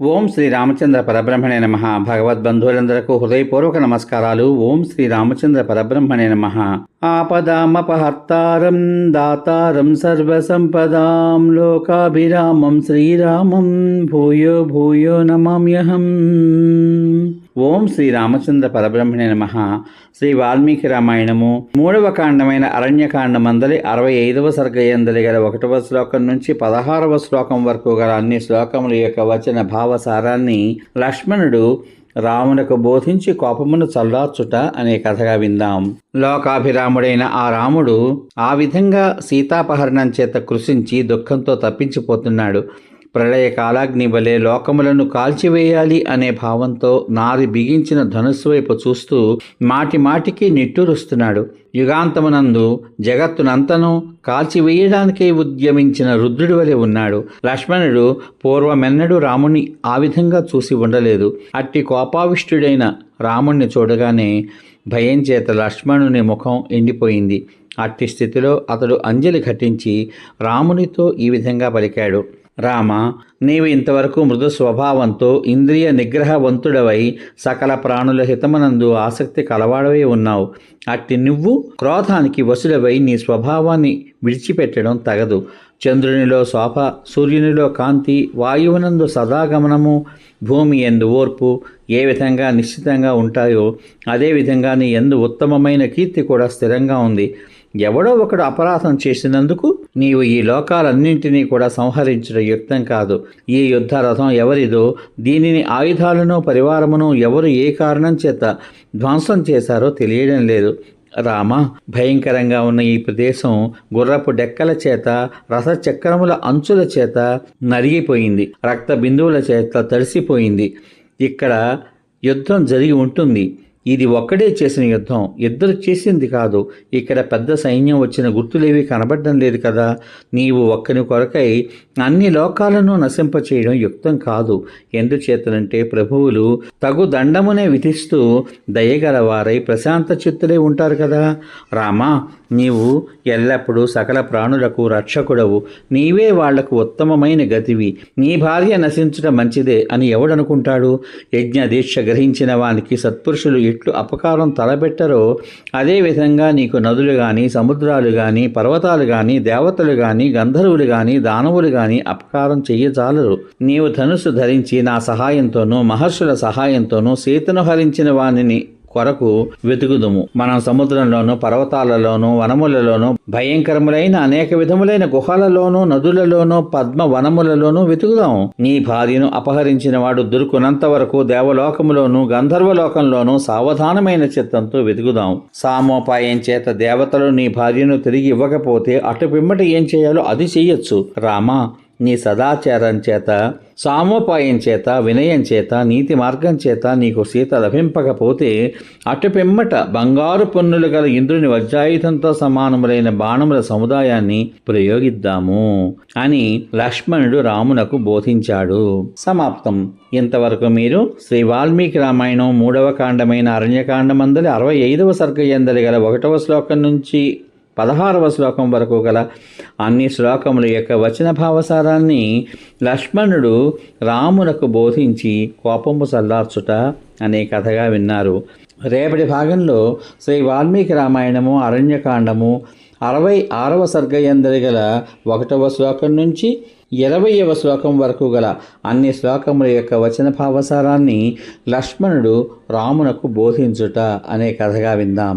ఓం శ్రీ రామచంద్ర పరబ్రహ్మణే నమ. భగవద్బంధువులందరకు హృదయపూర్వక నమస్కారాలు. ఓం శ్రీ రామచంద్ర పరబ్రహ్మణే నమ. ఆపదామపహర్తారం దాతారం సర్వసంపదాం లోకాభిరామం శ్రీరామం భూయో భూయో నమామ్యహం. ఓం శ్రీ రామచంద్ర పరబ్రహ్మణే నమ. శ్రీ వాల్మీకి రామాయణము మూడవ కాండమైన అరణ్యకాండమందలి అరవై ఐదవ సర్గయందలి గల ఒకటవ శ్లోకం నుంచి పదహారవ శ్లోకం వరకు గల అన్ని శ్లోకముల యొక్క వచన భావసారాన్ని లక్ష్మణుడు రామునకు బోధించి కోపమును చల్లార్చుట అనే కథగా విందాం. లోకాభిరాముడైన ఆ రాముడు ఆ విధంగా సీతాపహరణం చేత కృషించి దుఃఖంతో తప్పించిపోతున్నాడు. ప్రళయ కాలాగ్ని వలె లోకములను కాల్చివేయాలి అనే భావంతో నారి బిగించిన ధనుస్సు వైపు చూస్తూ మాటి మాటికి నిట్టూరుస్తున్నాడు. యుగాంతమునందు జగత్తునంతను కాల్చివేయడానికే ఉద్యమించిన రుద్రుడి వలె ఉన్నాడు. లక్ష్మణుడు పూర్వమెన్నడు రాముని ఆ విధంగా చూసి ఉండలేదు. అట్టి కోపావిష్టుడైన రాముణ్ణి చూడగానే భయం చేత లక్ష్మణుని ముఖం ఎండిపోయింది. అట్టి స్థితిలో అతడు అంజలి ఘటించి రామునితో ఈ విధంగా పలికాడు. రామ నీవు ఇంతవరకు మృదు స్వభావంతో ఇంద్రియ నిగ్రహవంతుడవై సకల ప్రాణుల హితమనందు ఆసక్తి కలవాడవై ఉన్నావు. అట్టి నువ్వు క్రోధానికి వసుడవై నీ స్వభావాన్ని విడిచిపెట్టడం తగదు. చంద్రునిలో శోభ సూర్యునిలో కాంతి వాయువునందు సదాగమనము భూమి ఎందు ఓర్పు ఏ విధంగా నిశ్చితంగా ఉంటాయో అదేవిధంగా నీ ఎందు ఉత్తమమైన కీర్తి కూడా స్థిరంగా ఉంది. ఎవడో ఒకడు అపరాధం చేసినందుకు నీవు ఈ లోకాలన్నింటినీ కూడా సంహరించడం యుక్తం కాదు. ఈ యుద్ధ రథం ఎవరిదో దీనిని ఆయుధాలను పరివారమును ఎవరు ఏ కారణం చేత ధ్వంసం చేశారో తెలియడం లేదు. రామ భయంకరంగా ఉన్న ఈ ప్రదేశం గుర్రపు డెక్కల చేత రసచక్రముల అంచుల చేత నరిగిపోయింది. రక్త బిందువుల చేత తడిసిపోయింది. ఇక్కడ యుద్ధం జరిగి ఉంటుంది. ఇది ఒక్కడే చేసిన యుద్ధం. ఇద్దరు చేసింది కాదు. ఇక్కడ పెద్ద సైన్యం వచ్చిన గుర్తులేవి కనబడడం లేదు కదా? నీవు ఒక్కని కొరకై అన్ని లోకాలను నశింపచేయడం యుక్తం కాదు. ఎందుచేతనంటే ప్రభువులు తగు దండమునే విధిస్తూ దయగలవారై ప్రశాంత చిత్తులే ఉంటారు కదా? రామా నీవు ఎల్లప్పుడూ సకల ప్రాణులకు రక్షకుడవు. నీవే వాళ్ళకు ఉత్తమమైన గతివి. నీ భార్య నశించడం మంచిదే అని ఎవడనుకుంటాడు? యజ్ఞ దీక్ష గ్రహించిన వానికి సత్పురుషులు ఎట్లు అపకారం తలబెట్టరో అదేవిధంగా నీకు నదులు కానీ సముద్రాలు కానీ పర్వతాలు కానీ దేవతలు కానీ గంధర్వులు కానీ దానవులు కానీ అపకారం చెయ్యజాలరు. నీవు ధనుసు ధరించి నా సహాయంతోనూ మహర్షుల సహాయంతోనూ సీతను హరించిన వానిని కొరకు వెతుకుదుము. మనం సముద్రంలోను పర్వతాలలోను వనములలోను భయంకరములైన అనేక విధములైన గుహలలోను నదులలోను పద్మ వనములలోను వెతుకుదాం. నీ భార్యను అపహరించిన వాడు దొరుకునంత వరకు దేవలోకములోను గంధర్వలోకంలోను సావధానమైన చిత్తంతో వెతుకుదాం. సామోపాయం చేత దేవతలు నీ భార్యను తిరిగి ఇవ్వకపోతే అటు పిమ్మట ఏం చేయాలో అది చెయ్యొచ్చు. రామా నీ సదాచారం చేత సామోపాయం చేత వినయం చేత నీతి మార్గం చేత నీకు సీత లభింపకపోతే అటుపిమ్మట బంగారు పన్నులు గల ఇంద్రుని వజ్రాయుధంతో సమానములైన బాణముల సముదాయాన్ని ప్రయోగిద్దాము అని లక్ష్మణుడు రామునకు బోధించాడు. సమాప్తం. ఇంతవరకు మీరు శ్రీ వాల్మీకి రామాయణం మూడవ కాండమైన అరణ్యకాండమందలి అరవై ఐదవ సర్గ ఎందలి గల ఒకటవ శ్లోకం నుంచి పదహారవ శ్లోకం వరకు గల అన్ని శ్లోకముల యొక్క వచన భావసారాన్ని లక్ష్మణుడు రామునకు బోధించి కోపము చల్లార్చుట అనే కథగా విన్నారు. రేపటి భాగంలో శ్రీ వాల్మీకి రామాయణము అరణ్యకాండము అరవై ఆరవ సర్గయందరి గల ఒకటవ శ్లోకం నుంచి ఇరవయవ శ్లోకం వరకు గల అన్ని శ్లోకముల యొక్క వచన భావసారాన్ని లక్ష్మణుడు రామునకు బోధించుట అనే కథగా విందాం.